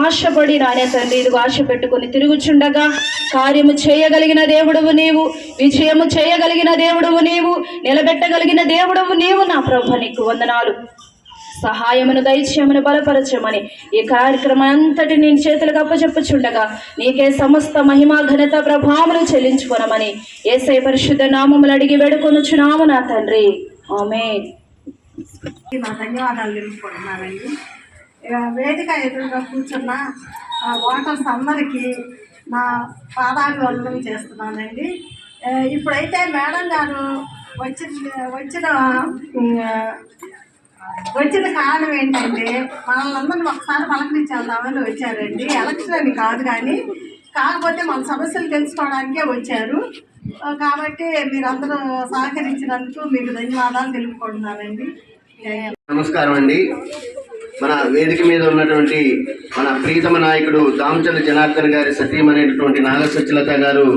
ఆశపడి నానే తండ్రి ఇది ఆశ పెట్టుకొని తిరుగుచుండగా కార్యము చేయగలిగిన దేవుడవు నీవు విజయము చేయగలిగిన దేవుడవు నీవు నిలబెట్టగలిగిన దేవుడవు నీవు నా ప్రభ నీకు వందనాలు. సహాయమును దైత్యమును బలపరచమని ఈ కార్యక్రమం అంతటి నేను చేతులకు అప్పచెప్పుచుండగా నీకే సమస్త మహిమా ఘనత ప్రభావములు చెల్లించుకొనమని ఏసై పరిశుద్ధ నామములు అడిగి వేడుకొనుచున్నాము నా తండ్రి. ఆమె ధన్యవాదాలు తెలుసుకుంటున్నానండి వేదిక ఎదురుగా కూర్చున్న ఆ ఓటర్స్ అందరికీ నా పాదాభివందనం చేస్తున్నానండి. ఇప్పుడైతే మేడం గారు వచ్చిన వచ్చిన వచ్చిన కారణం ఏంటంటే మనల్ని అందరిని ఒకసారి పలకరించేద్దామని వచ్చారండి. ఎలక్షన్ అని కాదు కానీ కాకపోతే మన సమస్యలు తెలుసుకోవడానికే వచ్చారు. కాబట్టి మీరందరూ సహకరించినందుకు మీకు ధన్యవాదాలు తెలుపుకుంటున్నానండి. నమస్కారం అండి. మన వేదిక మీద ఉన్నటువంటి మన ప్రీతమ నాయకుడు దామచంద్ర జనార్దన్ గారి సతీమనేటటువంటి నాగ గారు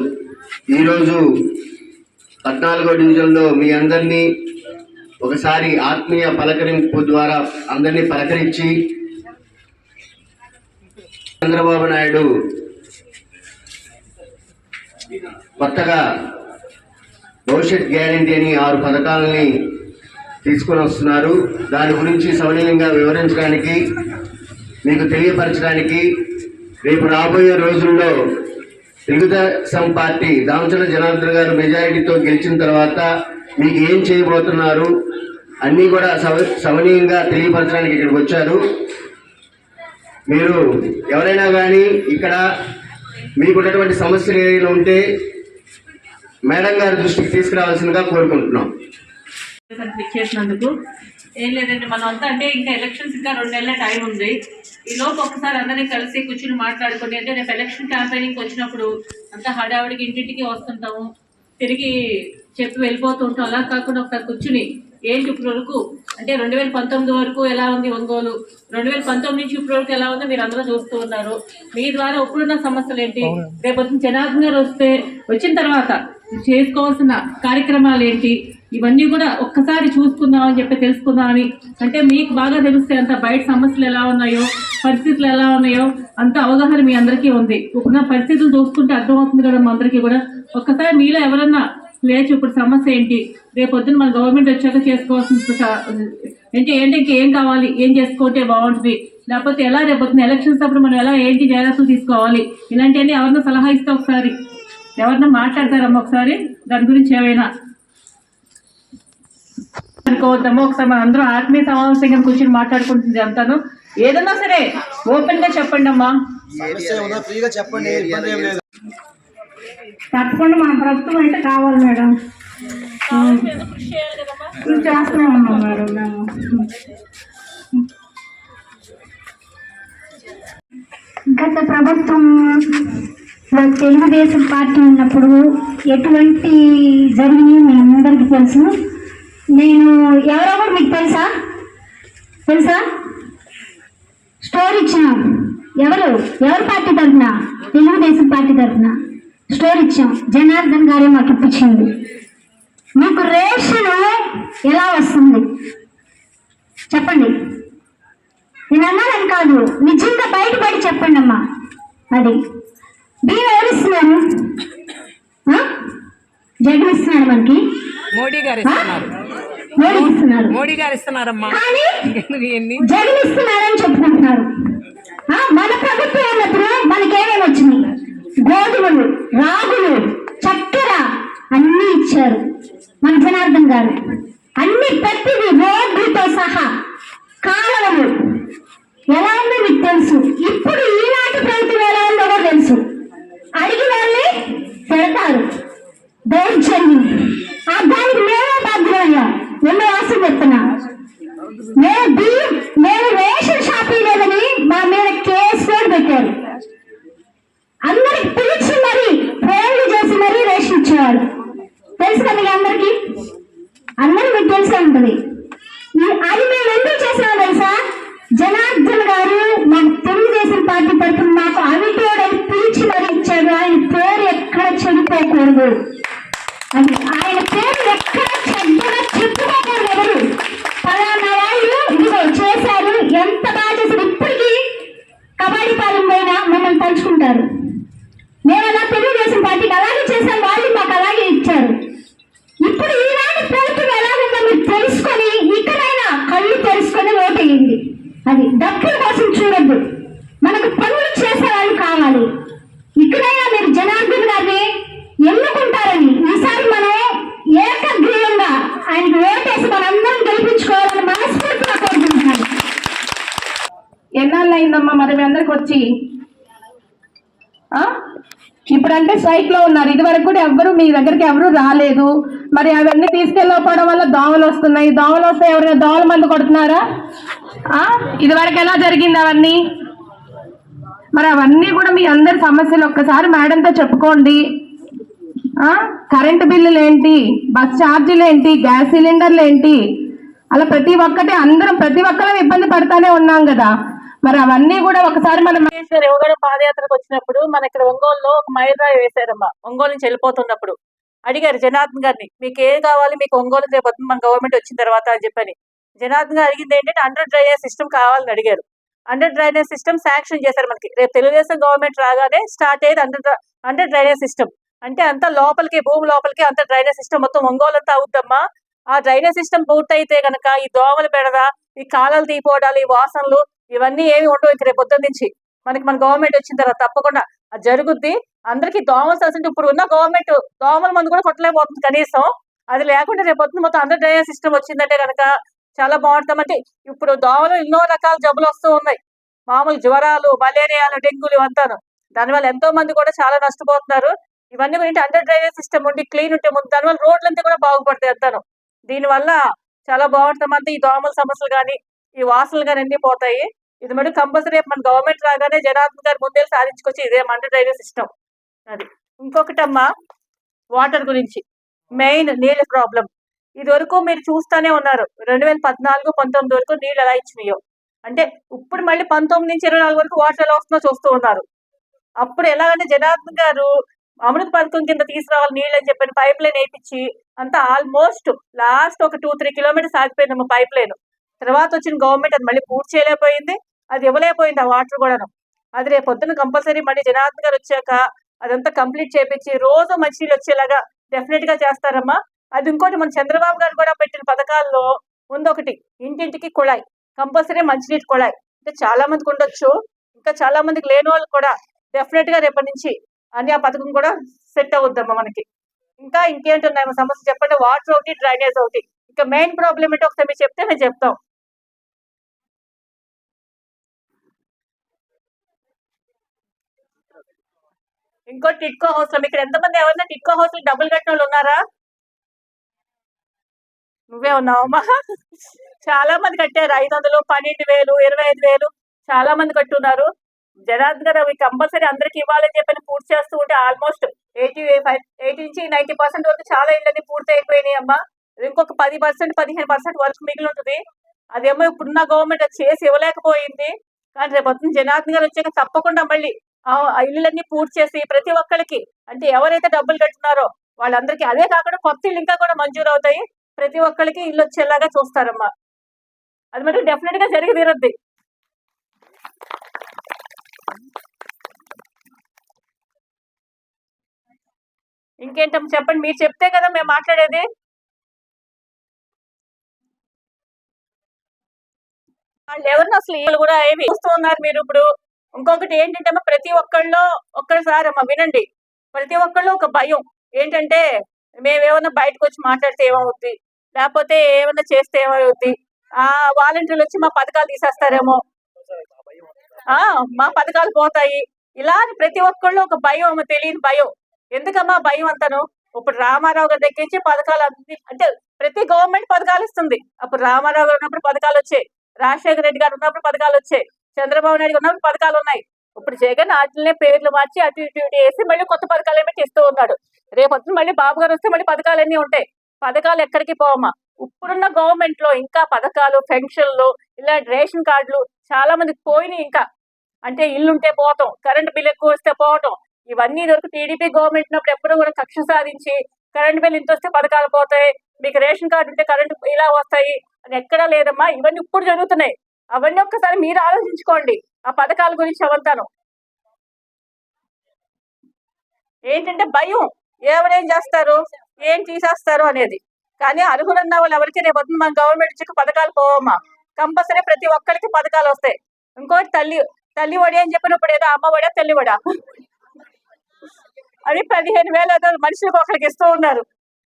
ఈరోజు పద్నాలుగో డివిజన్లో మీ అందరినీ ఒకసారి ఆత్మీయ పలకరింపు ద్వారా అందరినీ పలకరించి చంద్రబాబు నాయుడు కొత్తగా భవిష్యత్ గ్యారంటీ అని ఆరు పథకాలని తీసుకొని వస్తున్నారు. దాని గురించి సవనీయంగా వివరించడానికి మీకు తెలియపరచడానికి రేపు రాబోయే రోజుల్లో తెలుగుదేశం పార్టీ దామచల జనార్దన్ గారు మెజారిటీతో గెలిచిన తర్వాత మీకు ఏం చేయబోతున్నారు అన్నీ కూడా సవ సవనీయంగా తెలియపరచడానికి ఇక్కడికి వచ్చారు. మీరు ఎవరైనా కానీ ఇక్కడ మీకున్నటువంటి సమస్యలు ఏమైనా ఉంటే మేడం గారి దృష్టికి తీసుకురావాల్సిందిగా కోరుకుంటున్నాం. చేసినందుకు ఏం లేదండి మనం అంతా అంటే ఇంకా ఎలక్షన్స్ ఇంకా రెండు నెలల టైం ఉంది. ఈ లోపు ఒకసారి అందరినీ కలిసి కూర్చుని మాట్లాడుకుని అంటే రేపు ఎలక్షన్ క్యాంపెయినింగ్ వచ్చినప్పుడు అంతా హడావుడికి ఇంటింటికి వస్తుంటాము. తిరిగి చెప్పి వెళ్ళిపోతూ ఉంటాం అలా కాకుండా ఒకసారి కూర్చుని ఏంటి ఇప్పుడు వరకు? అంటే రెండు వేల పంతొమ్మిది వరకు ఎలా ఉంది ఒంగోలు? రెండు వేల పంతొమ్మిది నుంచి ఇప్పుడు వరకు ఎలా ఉందో? మీరు అందరూ చూస్తూ ఉన్నారు. మీ ద్వారా ఇప్పుడున్న సమస్యలు ఏంటి? రేపు జనార్దన్ గారు వస్తే వచ్చిన తర్వాత చేసుకోవాల్సిన కార్యక్రమాలు ఏంటి? ఇవన్నీ కూడా ఒక్కసారి చూసుకుందాం అని చెప్పి తెలుసుకుందామని. అంటే మీకు బాగా తెలిస్తే అంత బయట సమస్యలు ఎలా ఉన్నాయో పరిస్థితులు ఎలా ఉన్నాయో అంత అవగాహన మీ అందరికీ ఉంది. ఉన్న పరిస్థితులు చూసుకుంటే అర్థమవుతుంది కదా మా అందరికీ కూడా. ఒక్కసారి మీలో ఎవరన్నా లేచి ఇప్పుడు సమస్య ఏంటి? రేపు మన గవర్నమెంట్ వచ్చాక చేసుకోవాల్సిన అంటే ఏంటి ఇంకేం కావాలి? ఏం చేసుకుంటే బాగుంటుంది? లేకపోతే ఎలా రేపు పొద్దున్న ఎలక్షన్స్ అప్పుడు మనం ఎలా ఏంటి జాగ్రత్తలు తీసుకోవాలి? ఇలాంటివన్నీ ఎవరినో సలహా ఇస్తే ఒకసారి. ఎవరన్నా మాట్లాడతారమ్మా ఒకసారి? దాని గురించి ఏమైనా అనుకోవద్దాము? ఒకసారి మన అందరం ఆత్మీయ సమావేశంగా కూర్చొని మాట్లాడుకుంటుంది అంతాను. ఏదన్నా సరే ఓపెన్గా చెప్పండి అమ్మా. సమస్య ఉందా ఫ్రీగా చెప్పండి ఇబ్బంది ఏం లేదు. తప్పకుండా మన ప్రభుత్వం అయితే కావాలి మేడం. చేస్తూనే ఉన్నాం మేడం మేము. గత ప్రభుత్వం తెలుగుదేశం పార్టీ ఉన్నప్పుడు ఎటువంటి జరిగినాయి మీ అందరికీ తెలుసు? నేను ఎవరో కూడా మీకు తెలుసా? తెలుసా? స్టోర్ ఇచ్చాం ఎవరు? ఎవరు పార్టీ తరఫున? తెలుగుదేశం పార్టీ తరఫున స్టోర్ ఇచ్చాం. జనార్దన్ గారే మాకు ఇప్పించింది. మీకు రేషన్ ఎలా వస్తుంది? చెప్పండి. నేను అన్నానని కాదు. నిజంగా బయటపడి చెప్పండి అమ్మా. అది. బియ్యం ఎవరు ఇస్తున్నారు? ఆ? జగన్ ఇస్తున్నారు మనకి? మోడీ గారు? ఇస్తున్నారు మోడీ గారు ఇస్తున్నారమ్మా. జగన్ ఇస్తున్నారని చెప్పుకుంటున్నారు. మన ప్రభుత్వం ఉన్నప్పుడు మనకేమేమి వచ్చినాయి గోధుమలు రాగులు చక్కెర అన్నీ ఇచ్చారు. మన జనార్దన్ గారు. అన్ని ప్రతిదీ రోడ్లతో సహా కాలువలు. ఎలా ఉందో మీకు తెలుసు? 嗯，那你爱。ఎన్నాళ్ళు అయిందమ్మా మరి మీ అందరికి వచ్చి? ఆ? ఇప్పుడంటే స్ట్రైక్లో ఉన్నారు. ఇది వరకు కూడా ఎవరు మీ దగ్గరికి ఎవరు రాలేదు. మరి అవన్నీ తీసుకెళ్ళకపోవడం వల్ల దోమలు వస్తున్నాయి. దోమలు వస్తే ఎవరైనా దోమల మందు కొడుతున్నారా? ఇది వరకు ఎలా జరిగింది అవన్నీ? మరి అవన్నీ కూడా మీ అందరి సమస్యలు ఒక్కసారి మేడంతో చెప్పుకోండి. కరెంటు బిల్లులు ఏంటి? బస్ ఛార్జీలు ఏంటి? గ్యాస్ సిలిండర్లు ఏంటి? అలా ప్రతి ఒక్కటి అందరం ప్రతి ఒక్కరం ఇబ్బంది పడతానే ఉన్నాం కదా. మరి అవన్నీ కూడా ఒకసారి మనం సార్ ఎవగడ పాదయాత్రకు వచ్చినప్పుడు మన ఇక్కడ ఒంగోలులో ఒక మైలురాయి వేశారమ్మా. ఒంగోలు నుంచి వెళ్ళిపోతున్నప్పుడు. అడిగారు జనార్దన్ గారిని మీకు ఏది కావాలి? మీకు ఒంగోలు రేపు మన గవర్నమెంట్ వచ్చిన తర్వాత అని చెప్పని. జనార్దన్ గారు అడిగింది ఏంటంటే అండర్ డ్రైనేజ్ సిస్టమ్ కావాలని అడిగారు. అండర్ డ్రైనేజ్ సిస్టమ్ శాంక్షన్ చేశారు మనకి. రేపు తెలుగుదేశం గవర్నమెంట్ రాగానే స్టార్ట్ అయ్యేది అండర్ అండర్ డ్రైనేజ్ సిస్టమ్. అంటే అంత లోపలికి భూమి లోపలికి అంత డ్రైనేజ్ సిస్టమ్ మొత్తం ఒంగోలు అంతా అవుద్దమ్మా. ఆ డ్రైనేజ్ సిస్టమ్ పూర్తయితే గనక ఈ దోమలు బెడద ఈ కాలాలు తీపోవడాలు ఈ వాసనలు ఇవన్నీ ఏమి ఉండవు ఇంక రేపు నుంచి. మనకి మన గవర్నమెంట్ వచ్చిన తర్వాత తప్పకుండా అది జరుగుద్ది. అందరికి దోమలు అసలు ఇప్పుడు ఉన్న గవర్నమెంట్ దోమల మందు కూడా కొట్టలేకపోతుంది కనీసం. అది లేకుండా రేపు పొద్దున్న మొత్తం అండర్ డ్రైనేజ్ సిస్టమ్ వచ్చిందంటే కనుక చాలా బాగుంటుంది. అంటే ఇప్పుడు దోమలు ఎన్నో రకాల జబ్బులు వస్తూ ఉన్నాయి. మామూలు జ్వరాలు మలేరియాలు డెంగ్యూలు ఇవంతాను దానివల్ల ఎంతో మంది కూడా చాలా నష్టపోతున్నారు. ఇవన్నీ గురించి అండర్ డ్రైనేజ్ సిస్టమ్ ఉండి క్లీన్ ఉంటే ముందు దానివల్ల రోడ్లంతా కూడా బాగుపడతాయి అంతాను. దీనివల్ల చాలా బాగుంటుంది. ఈ దోమల సమస్యలు కానీ ఈ వాసనలు కానీ అన్ని పోతాయి. ఇది మరి కంపల్సరీ మన గవర్నమెంట్ రాగానే జనార్దన్ గారు ముందే సాధించుకొచ్చి ఇదే అండర్ డ్రైనేజ్ సిస్టమ్. అది. ఇంకొకటమ్మా వాటర్ గురించి. మెయిన్ నీళ్ళ ప్రాబ్లం. ఇది వరకు మీరు చూస్తానే ఉన్నారు. రెండు వేల పద్నాలుగు పంతొమ్మిది వరకు నీళ్ళు ఎలా ఇచ్చినాయో. అంటే ఇప్పుడు మళ్ళీ పంతొమ్మిది నుంచి ఇరవై నాలుగు వరకు వాటర్ ఎలా వస్తుందో చూస్తూ ఉన్నారు. అప్పుడు ఎలాగంటే జనార్దన్ గారు అమృత పథకం కింద తీసుకురావాలి నీళ్ళు అని చెప్పిన పైప్ లైన్ వేయించి అంతా ఆల్మోస్ట్ లాస్ట్ ఒక టూ త్రీ కిలోమీటర్స్ ఆగిపోయింది పైప్ లైన్. తర్వాత వచ్చిన గవర్నమెంట్ అది మళ్ళీ పూర్తి చేయలేకపోయింది. అది ఇవ్వలేకపోయింది ఆ వాటర్ కూడాను. అది రేపు పొద్దున కంపల్సరీ మళ్ళీ జనార్దన్ గారు వచ్చాక అదంతా కంప్లీట్ చేపించి రోజు మంచినీళ్ళు వచ్చేలాగా డెఫినెట్గా చేస్తారమ్మా. అది ఇంకోటి మన చంద్రబాబు గారు కూడా పెట్టిన పథకాల్లో ముందు ఒకటి ఇంటింటికి కుళాయి కంపల్సరీ మంచినీటి కుళాయి. అంటే చాలా మందికి ఉండొచ్చు ఇంకా చాలా మందికి లేని వాళ్ళు కూడా డెఫినెట్గా రేపటి నుంచి అన్ని ఆ పథకం కూడా సెట్ అవుద్దమ్మా మనకి. ఇంకా ఇంకేంటున్నాయి సమస్య చెప్పండి? వాటర్ ఒకటి డ్రైనేజ్ ఒకటి. ఇంకా మెయిన్ ప్రాబ్లం ఏంటో ఒకసారి మీరు చెప్తే మేము చెప్తాం. ఇంకో టిట్కో హౌస్లో ఇక్కడ ఎంతమంది ఎవరైనా టిట్కో హౌస్ డబ్బులు కట్టిన వాళ్ళు ఉన్నారా? నువ్వే ఉన్నావమ్మా చాలా మంది కట్టారు. ఐదు వందలు పన్నెండు వేలు ఇరవై ఐదు వేలు. చాలా మంది కట్టున్నారు. జనార్దన్ గారు అవి కంపల్సరీ అందరికి ఇవ్వాలని చెప్పి పూర్తి చేస్తూ ఉంటే ఆల్మోస్ట్ ఎయిటీ ఫైవ్ ఎయిటీ నుంచి నైన్టీ పర్సెంట్ వరకు చాలా ఇళ్ళని పూర్తి అయిపోయినాయి అమ్మా. ఇంకొక పది పర్సెంట్ పదిహేను పర్సెంట్ వరకు మిగిలి ఉంటుంది. అదేమో ఇప్పుడున్న గవర్నమెంట్ అది చేసి ఇవ్వలేకపోయింది. కానీ రేపు పొద్దున్న జనార్దన్ గారు వచ్చాక తప్పకుండా మళ్ళీ ఆ ఇళ్ళన్నీ పూర్తి చేసి ప్రతి ఒక్కరికి అంటే ఎవరైతే డబ్బులు కట్టున్నారో వాళ్ళందరికీ అదే కాకుండా కొత్త ఇల్లు ఇంకా కూడా మంజూరు అవుతాయి ప్రతి ఒక్కరికి ఇల్లు వచ్చేలాగా చూస్తారమ్మా. అది మటుకు డెఫినెట్గా జరిగి తీరద్ది. ఇంకేంటమ్మ చెప్పండి మీరు చెప్తే కదా మేము మాట్లాడేది. వాళ్ళు ఎవరిని అసలు వీళ్ళు కూడా ఏమి చూస్తూ ఉన్నారు మీరు ఇప్పుడు? ఇంకొకటి ఏంటంటే అమ్మా, ప్రతి ఒక్కళ్ళు ఒక్కసారి అమ్మ వినండి. ప్రతి ఒక్కళ్ళు ఒక భయం. ఏంటంటే మేమేమన్నా బయటకు వచ్చి మాట్లాడితే ఏమవుద్ది? లేకపోతే ఏమన్నా చేస్తే ఏమవుద్ది? ఆ వాలంటీర్లు వచ్చి మా పథకాలు తీసేస్తారేమో. ఆ మా పథకాలు పోతాయి. ఇలా అని ప్రతి ఒక్కళ్ళు ఒక భయం అమ్మ, తెలియని భయం. ఎందుకమ్మా భయం అంతను? ఇప్పుడు రామారావు గారి దగ్గర నుంచి పథకాలు అన్ని అంటే ప్రతి గవర్నమెంట్ పథకాలు ఇస్తుంది. అప్పుడు రామారావు గారు ఉన్నప్పుడు పథకాలు వచ్చాయి. రాజశేఖర రెడ్డి గారు ఉన్నప్పుడు పథకాలు వచ్చాయి. చంద్రబాబు నాయుడు ఉన్న ఉన్నప్పుడు పథకాలు ఉన్నాయి. ఇప్పుడు జగన్ వాటినే పేర్లు మార్చి అటు ఇటు ఇటు వేసి మళ్ళీ కొత్త పథకాలు పెట్టి ఇస్తూ ఉన్నాడు. రేపు మళ్ళీ బాబు గారు వస్తే మళ్ళీ పథకాలన్నీ ఉంటాయి. పథకాలు ఎక్కడికి పోవమ్మా? ఇప్పుడున్న గవర్నమెంట్లో ఇంకా పథకాలు పెన్షన్లు ఇలా రేషన్ కార్డులు చాలా మందికి పోయినాయి ఇంకా. అంటే ఇల్లు ఉంటే పోవటం కరెంట్ బిల్ ఎక్కువ వస్తే పోవటం ఇవన్నీ వరకు టీడీపీ గవర్నమెంట్ ఉన్నప్పుడు ఎప్పుడు కూడా కక్ష సాధించి కరెంట్ బిల్ ఇంత వస్తే పథకాలు పోతాయి. మీకు రేషన్ కార్డు ఉంటే కరెంట్ ఇలా వస్తాయి. అని ఎక్కడా లేదమ్మా. ఇవన్నీ ఇప్పుడు జరుగుతున్నాయి. అవన్నీ ఒక్కసారి మీరు ఆలోచించుకోండి. ఆ పథకాల గురించి అవంతాను. ఏంటంటే భయం. ఎవరేం చేస్తారు? ఏం తీసేస్తారు అనేది. కానీ అర్హులన్న వాళ్ళు ఎవరికి రేపు వద్దు మన గవర్నమెంట్ నుంచి పథకాలు పోవమ్మా. కంపల్సరీ ప్రతి ఒక్కరికి పథకాలు వస్తాయి. ఇంకోటి తల్లి తల్లి వడి అని చెప్పినప్పుడు ఏదో అమ్మ వడ తల్లి వడ అది పదిహేను వేలు ఏదో మనుషులకు ఒకరికి ఇస్తూ ఉన్నారు.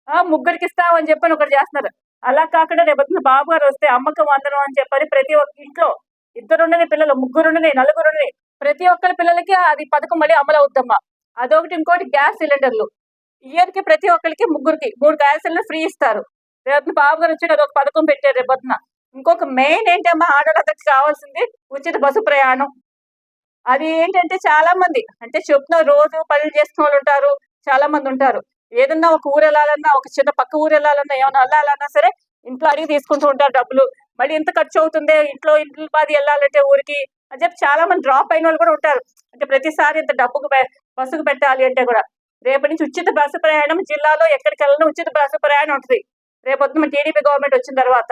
ఆ ముగ్గురికి ఇస్తామని చెప్పని ఒకటి చేస్తున్నారు. అలా కాకుండా రేపు బాబుగారు బాబు గారు వస్తే అమ్మకు వందనం అని చెప్పని ప్రతి ఒక్క ఇంట్లో ఇద్దరుండని పిల్లలు ముగ్గురుండని నలుగురుండని ప్రతి ఒక్కరి పిల్లలకి అది పథకం మళ్ళీ అమలు అవుద్దమ్మా. అదొకటి ఇంకోటి గ్యాస్ సిలిండర్లు. ఇయర్కి ప్రతి ఒక్కరికి ముగ్గురికి మూడు గ్యాస్ సిలిండర్ ఫ్రీ ఇస్తారు. రేపు బాబు గారు వచ్చి అదొక పథకం పెట్టారు రేపొద్దున. ఇంకొక మెయిన్ ఏంటమ్మా ఆడవాళ్ళకి కావాల్సింది ఉచిత బస్సు ప్రయాణం. అది ఏంటంటే చాలా మంది అంటే చెప్తున్న రోజు పనులు చేసుకున్న వాళ్ళు ఉంటారు చాలా మంది ఉంటారు ఏదన్నా ఒక ఊరు వెళ్ళాలన్నా ఒక చిన్న పక్క ఊరు వెళ్ళాలన్నా ఏమైనా వెళ్ళాలన్నా సరే ఇంట్లో అడిగి తీసుకుంటూ ఉంటారు డబ్బులు. మళ్ళీ ఎంత ఖర్చు అవుతుంది ఇంట్లో ఇంట్లో బాధ వెళ్ళాలంటే ఊరికి అని చెప్పి చాలా మంది డ్రాప్ అయిన వాళ్ళు కూడా ఉంటారు. అంటే ప్రతిసారి ఇంత డబ్బుకు బస్సుకు పెట్టాలి అంటే కూడా రేపటి నుంచి ఉచిత బస్సు ప్రయాణం జిల్లాలో ఎక్కడికి వెళ్ళినా ఉచిత బస్సు ప్రయాణం ఉంటుంది. రేపొద్దున టీడీపీ గవర్నమెంట్ వచ్చిన తర్వాత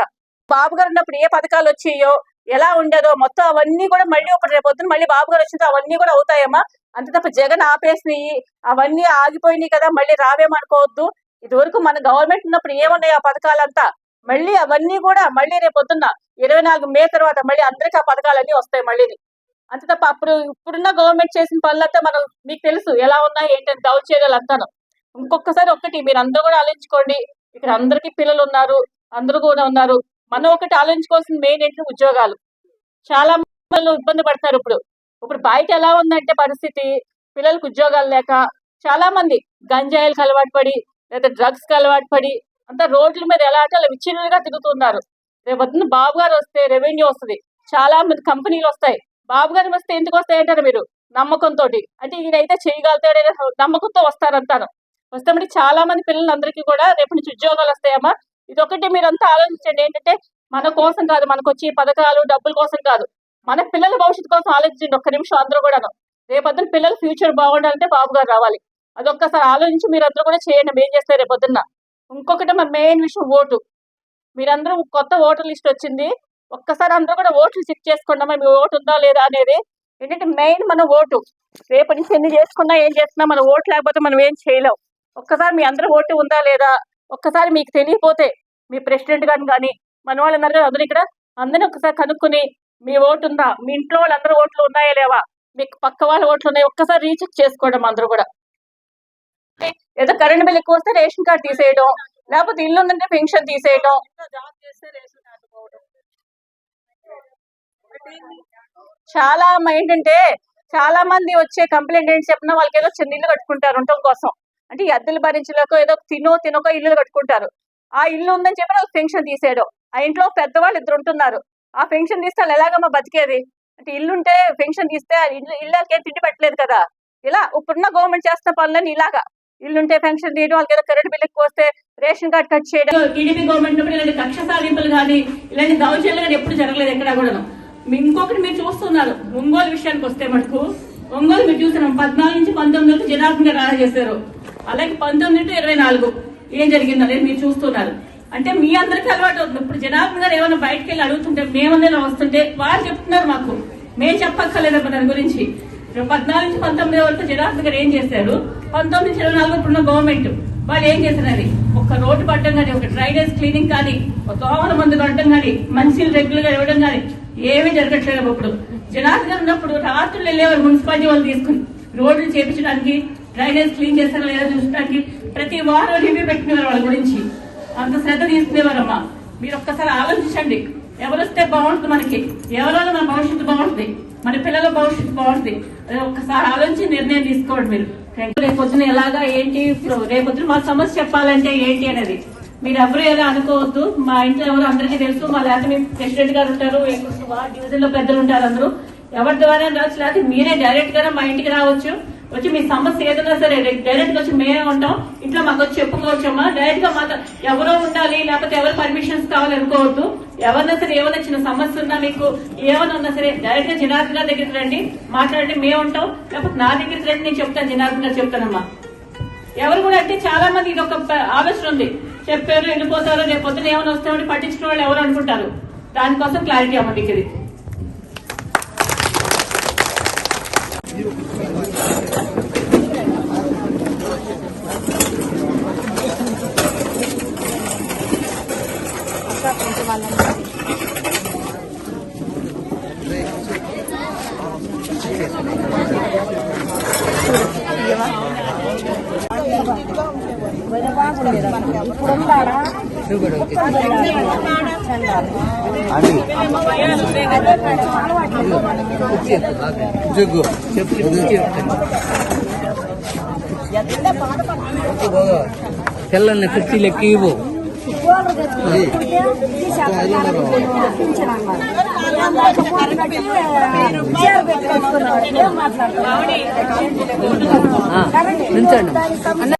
బాబు గారు ఉన్నప్పుడు ఏ పథకాలు వచ్చాయో ఎలా ఉండేదో మొత్తం అవన్నీ కూడా మళ్ళీ ఒకటి రేపొద్దున మళ్ళీ బాబు గారు వచ్చిన అవన్నీ కూడా అవుతాయమ్మా. అంతే తప్ప జగన్ ఆపేసినాయి. అవన్నీ ఆగిపోయినాయి కదా మళ్ళీ రావేమనుకోవద్దు. ఇదివరకు మన గవర్నమెంట్ ఉన్నప్పుడు ఏమున్నాయి ఆ పథకాలంతా? మళ్ళీ అవన్నీ కూడా మళ్ళీ రేపొద్దున్న ఇరవై నాలుగు మే తర్వాత మళ్ళీ అందరికీ ఆ పథకాలన్నీ వస్తాయి మళ్ళీ. అంతే తప్ప అప్పుడు ఇప్పుడున్న గవర్నమెంట్ చేసిన పనులంతా మనం మీకు తెలుసు ఎలా ఉన్నాయి ఏంటంటే దౌర్చర్యాలు అంతాను. ఇంకొకసారి ఒక్కటి మీరు అందరూ కూడా ఆలోచించుకోండి. ఇక్కడ అందరికీ పిల్లలు ఉన్నారు అందరూ కూడా ఉన్నారు. మనం ఒకటి ఆలోచించుకోవాల్సిన మెయిన్ ఏంటంటే ఉద్యోగాలు. చాలా మంది ఇబ్బంది పడతారు ఇప్పుడు. ఇప్పుడు బయట ఎలా ఉందంటే పరిస్థితి పిల్లలకు ఉద్యోగాలు లేక చాలా మంది గంజాయిలకు అలవాటు పడి లేదా డ్రగ్స్కి అలవాటు పడి అంతా రోడ్ల మీద ఎలా అంటే అలా విచ్ఛిన్నంగా తిరుగుతున్నారు. రేపు వద్దు బాబు గారు వస్తే రెవెన్యూ వస్తుంది. చాలా మంది కంపెనీలు వస్తాయి. బాబు గారు వస్తే ఎందుకు వస్తాయి అంటారు మీరు? నమ్మకంతో అంటే ఈయనైతే చేయగలుగుతాడనే నమ్మకంతో వస్తారంటాను. వస్తే మరి చాలా మంది పిల్లలందరికీ కూడా రేపు నుంచి ఉద్యోగాలు వస్తాయమ్మా. ఇదొకటి మీరంతా ఆలోచించండి. ఏంటంటే మన కోసం కాదు మనకు వచ్చే పథకాలు డబ్బుల కోసం కాదు. మన పిల్లల భవిష్యత్తు కోసం ఆలోచించండి. ఒక్క నిమిషం అందరూ కూడాను. రేపొద్దున పిల్లల ఫ్యూచర్ బాగుండాలంటే బాబు గారు రావాలి. అదొక్కసారి ఆలోచించి మీరందరూ కూడా చేయండి. ఏం చేస్తారు రేపొద్దున్న. ఇంకొకటి మన మెయిన్ విషయం ఓటు. మీరందరూ కొత్త ఓటర్ లిస్ట్ వచ్చింది. ఒక్కసారి అందరూ కూడా ఓట్లు చెక్ చేసుకోండి. మీ ఓటు ఉందా లేదా అనేది. ఏంటంటే మెయిన్ మన ఓటు. రేపటి నుంచి ఎన్ని చేసుకున్నా ఏం చేస్తున్నా మన ఓటు లేకపోతే మనం ఏం చేయలేం. ఒక్కసారి మీ అందరూ ఓటు ఉందా లేదా ఒక్కసారి మీకు తెలియపోతే మీ ప్రెసిడెంట్ గారిని కానీ మన వాళ్ళందరూ కదా అందరూ ఇక్కడ అందరినీ ఒకసారి కనుక్కొని మీ ఓటు ఉందా? మీ ఇంట్లో వాళ్ళందరూ ఓట్లు ఉన్నాయా లేవా? మీకు పక్క వాళ్ళ ఓట్లు ఉన్నాయి? ఒక్కసారి రీచెక్ చేసుకోవడం అందరూ కూడా. ఏదో కరెంట్ బిల్ ఎక్కువ వస్తే రేషన్ కార్డు తీసేయడం లేకపోతే ఇల్లు ఉందంటే పెన్షన్ తీసేయడం. చాలా మైండ్ ఏంటంటే చాలా మంది వచ్చే కంప్లైంట్ ఏంటి చెప్పినా వాళ్ళకి ఏదో చిన్న ఇల్లు కట్టుకుంటారు ఉండటం కోసం. అంటే ఈ అద్దెలు భరించలేక ఏదో తినో తినక ఇల్లు కట్టుకుంటారు. ఆ ఇల్లు ఉందని చెప్పి వాళ్ళకి పెన్షన్ తీసేయడం. ఆ ఇంట్లో పెద్దవాళ్ళు ఇద్దరు ఉంటున్నారు. ఆ పెన్షన్ తీస్తే వాళ్ళు ఎలాగమ్మా బతికేది? అంటే ఇల్లు ఉంటే పెన్షన్ తీస్తే ఇల్లు ఇళ్ళకే తిండి పెట్టలేదు కదా. ఇలా ఇప్పుడున్న గవర్నమెంట్ చేస్తున్న పనులని ఇలాగా. ఇల్లుంటే పెన్షన్ తీయడం వాళ్ళకి ఏదో కరెంట్ బిల్ ఎక్కువ వస్తే రేషన్ కార్డ్ కట్ చేయడం. టీడీపీ గవర్నమెంట్ ఇలాంటి కక్ష సాధింపులు కానీ ఇలాంటి దౌర్జన్యాలు కానీ ఎప్పుడు జరగలేదు ఎక్కడ కూడా ఇంకొకటి మీరు చూస్తున్నారు ఒంగోలు విషయానికి వస్తే మనకు ఒంగోలు మీరు చూస్తున్నాం పద్నాలుగు నుంచి పంతొమ్మిది వరకు జనార్దన్ గారు రాజా చేశారు. అలాగే పంతొమ్మిది టు ఇరవై నాలుగు ఏం జరిగిందో అనేది మీరు చూస్తున్నారు. అంటే మీ అందరికీ అలవాటు అవుతుంది. ఇప్పుడు జనార్దన్ గారు ఏమైనా బయటకు వెళ్ళి అడుగుతుంటే మేమన్నా వస్తుంటే వారు చెప్తున్నారు మాకు. మేము చెప్పక్కర్లేదమ్మ దాని గురించి. పద్నాలుగు నుంచి పంతొమ్మిది వరకు జనార్దన్ గారు ఏం చేశారు? పంతొమ్మిది నుంచి ఇరవై నాలుగు ఇప్పుడున్న గవర్నమెంట్ వాళ్ళు ఏం చేస్తున్నారు ఒక రోడ్డు పట్టడం కానీ ఒక డ్రైనేజ్ క్లీనింగ్ కానీ ఒక దోమల మందు కొట్టడం కానీ మంచిలు రెగ్యులర్గా ఇవ్వడం కానీ ఏమీ జరగట్లేదు ఇప్పుడు. జనార్దన్ గారు ఉన్నప్పుడు రాత్రులు వెళ్ళేవారు మున్సిపాలిటీ వాళ్ళు తీసుకుని. రోడ్లు చేపించడానికి డ్రైనేజ్ క్లీన్ చేస్తారా లేదా చూసడానికి ప్రతి వారం రివ్యూ పెట్టినవారు వాళ్ళ గురించి. అంత శ్రద్ధ తీసుకునేవారమ్మా. మీరు ఒక్కసారి ఆలోచించండి. ఎవరు వస్తే బాగుంటుంది మనకి. ఎవరి మన భవిష్యత్తు బాగుంటుంది. మన పిల్లల భవిష్యత్తు బాగుంటుంది. అది ఒక్కసారి ఆలోచించి నిర్ణయం తీసుకోండి మీరు. రేపు పొద్దున ఎలాగా ఏంటి ఇప్పుడు రేపు పొద్దున మా సమస్య చెప్పాలంటే ఏంటి అనేది. మీరు ఎవరు ఏదో అనుకోవద్దు. మా ఇంట్లో ఎవరు అందరికీ తెలుసు. మా లేకపోతే మీ ప్రెసిడెంట్ గారు ఉంటారు డివిజన్లో పెద్దలు ఉంటారు అందరూ. ఎవరి ద్వారా రావచ్చు. లేకపోతే మీరే డైరెక్ట్గా మా ఇంటికి రావచ్చు. వచ్చి మీ సమస్య ఏదైనా సరే డైరెక్ట్గా వచ్చి మేమే ఉంటాం. ఇంట్లో మాకు వచ్చి చెప్పుకోవచ్చమ్మా. డైరెక్ట్గా మాతో ఎవరో ఉండాలి లేకపోతే ఎవరు పర్మిషన్స్ కావాలి అనుకోవద్దు. ఎవరైనా సరే ఏమైనా చిన్న సమస్య ఉన్నా మీకు ఏమైనా ఉన్నా సరే డైరెక్ట్గా జనార్దన్ గారి దగ్గరికి రండి. మాట్లాడండి మేము ఉంటాం. లేకపోతే నా దగ్గరికి రండి నేను చెప్తాను. జనార్దన్ గారు చెప్తానమ్మా. ఎవరు కూడా అంటే చాలా మంది ఇది ఒక ఆలోచన ఉంది. చెప్పారు వెళ్ళిపోతారు రేపు పొద్దున ఏమైనా వస్తామని పట్టించుకున్న వాళ్ళు ఎవరు అనుకుంటారు? దానికోసం క్లారిటీ అమ్మ మీకు ఇది తెల్లని కుర్చీలెక్కి ఇవ్వు నుంచండి